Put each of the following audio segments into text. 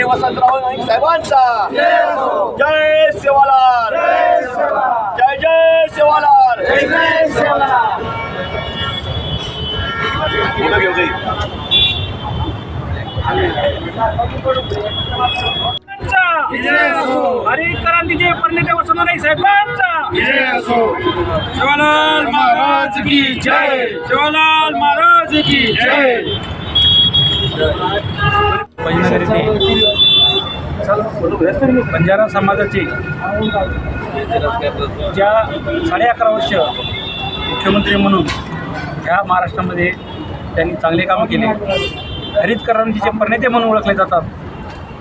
प्रणेते वसंतराव नाईक साहेबांचा जय सेवालाल जय. जय सेवालाल. हरी क्रांतीचे प्रणेते वसंत नाईक साहेबांचा शिवालाल महाराज की जय. शिवालाल महाराज की जय. बंजारा समाजाचे ज्या साडे अकरा वर्ष मुख्यमंत्री म्हणून ह्या महाराष्ट्रामध्ये त्यांनी चांगले कामं केले. हरित क्रांतीचे प्रणेते म्हणून ओळखले जातात.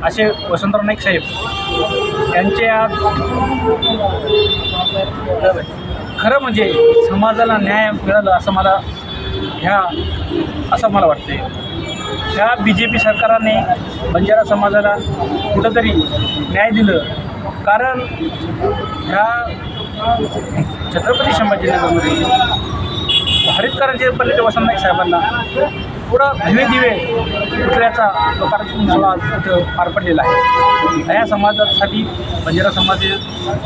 असे वसंतराव नाईक साहेब त्यांचे आज खरं म्हणजे समाजाला न्याय मिळालं असं मला ह्या असं मला वाटते ह्या बी जे पी सरकारने बंजारा समाजाला कुठंतरी न्याय दिलं. कारण ह्या छत्रपती संभाजीनगरमध्ये हरितकरांचे पल्ले वसंत नाईक साहेबांना थोडं दिवे दिवे उठल्याचा लोकांतून सोहळा तिथं पार पडलेला आहे. या समाजासाठी बंजारा समाज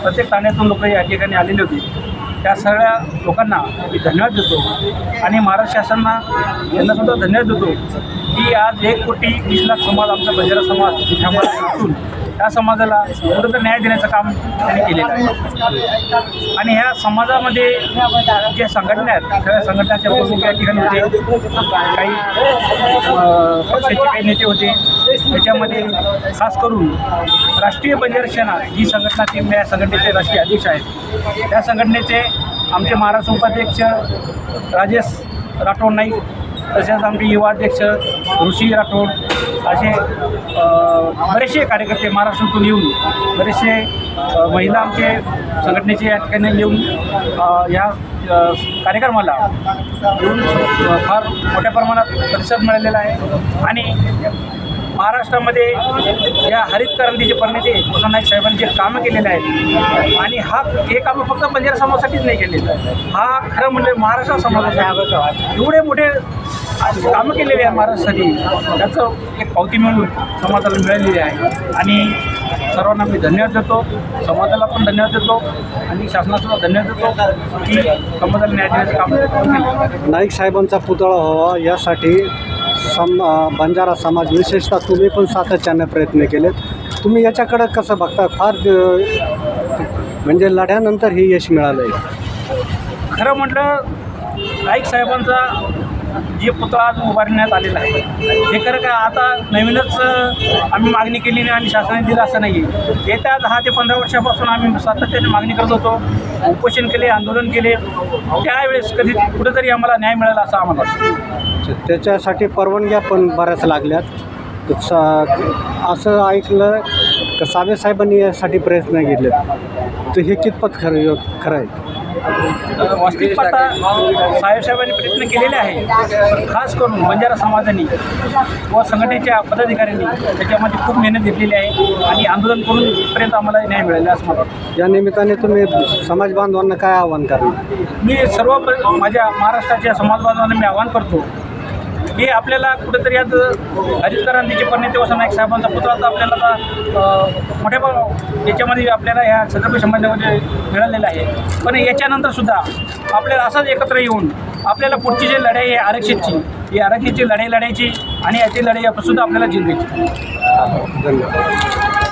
प्रत्येक ठाण्यातून लोक या ठिकाणी आलेले होते. त्या सगळ्या लोकांना मी धन्यवाद देतो. आणि महाराष्ट्र शासनाला यांनासुद्धा धन्यवाद देतो की आज एक कोटी वीस लाख समाज आमचा बंजारा समाज ह्यामध्ये असून त्या समाजाला कुठंतरी न्याय देण्याचं काम त्यांनी केलेलं आहे. आणि ह्या समाजामध्ये जे संघटना आहेत सगळ्या संघटनाच्या प्रमुख या ठिकाणी होते काही पक्षाचे काही नेते होते त्याच्यामध्ये खास करून राष्ट्रीय बंजारा सेना ही संघटना ती या संघटनेचे राष्ट्रीय अध्यक्ष आहेत. त्या संघटनेचे आमचे महाराष्ट्र उपाध्यक्ष राजेश राठोड नाईक तसेच आमचे युवा अध्यक्ष ऋषी राठोड असे बरेचसे कार्यकर्ते महाराष्ट्रातून येऊन बरेचसे महिला आमचे संघटनेचे या ठिकाणी येऊन या कार्यक्रमाला येऊन फार मोठ्या प्रमाणात प्रतिसाद मिळालेला आहे. आणि महाराष्ट्रामध्ये या हरित क्रांतीचे प्रणेते नाईक साहेबांनी जे कामं केलेले आहेत. आणि हा हे कामं फक्त बंजारा समाजासाठीच नाही केलेलं. हा खरं म्हणजे महाराष्ट्र समाजासाठी एवढे मोठे कामं केलेले आहे महाराष्ट्रासाठी. त्याचं एक पावती मिळून समाजाला मिळालेली आहे. आणि सर्वांना मी धन्यवाद देतो. समाजाला पण धन्यवाद देतो. आणि शासनासुद्धा धन्यवाद देतो की समाजाला न्याय देण्याचं काम नाईक साहेबांचा पुतळा व्हावा यासाठी सम बंजारा समाज विशेषतः तुम्ही पण सातत्याने प्रयत्न केलेत तुम्ही याच्याकडं कसं बघता? फार म्हणजे लढ्यानंतर हे यश मिळालं आहे खरं म्हटलं नाईक साहेबांचा जे पुतळा आज उभारण्यात आलेला आहे. हे खरं का आता नवीनच आम्ही मागणी केली नाही आणि शासनाने दिलं असं नाही आहे येत्या दहा ते पंधरा वर्षापासून आम्ही सातत्याने मागणी करत होतो उपोषण केले आंदोलन केले. त्यावेळेस कधी कुठेतरी आम्हाला न्याय मिळाला असं आम्हाला त्याच्यासाठी परवानग्या पण बऱ्याच लागल्यात. सा- असं ऐकलं का साबे साहेबांनी यासाठी प्रयत्न घेतले तर हे कितपत खरं खरं आहे? वास्तविक पाहता साहेबसाहेबांनी प्रयत्न केलेले आहे. खास करून बंजारा समाजाने व संघटनेच्या पदाधिकाऱ्यांनी त्याच्यामध्ये खूप मेहनत घेतलेली आहे आणि आंदोलन करून इथपर्यंत आम्हाला न्याय मिळाला असं मला या निमित्ताने तुम्ही समाज बांधवांना काय आव्हान करणार? मी सर्व माझ्या महाराष्ट्राच्या समाज बांधवांना मी आवाहन करतो हे आपल्याला कुठेतरी आज हरित क्रांतीचे तेव्हा वसंत नाईक साहेबांचा पुतळा तर आपल्याला आता मोठ्या याच्यामध्ये आपल्याला ह्या छत्रपती संबंधामध्ये मिळालेला आहे. पण याच्यानंतर सुद्धा आपल्याला असंच एकत्र येऊन आपल्याला पुढची जी लढाई आहे आरक्षितची ही आरक्षितची लढाई लढायची आणि याची लढाई सुद्धा आपल्याला जिंकायची. धन्यवाद.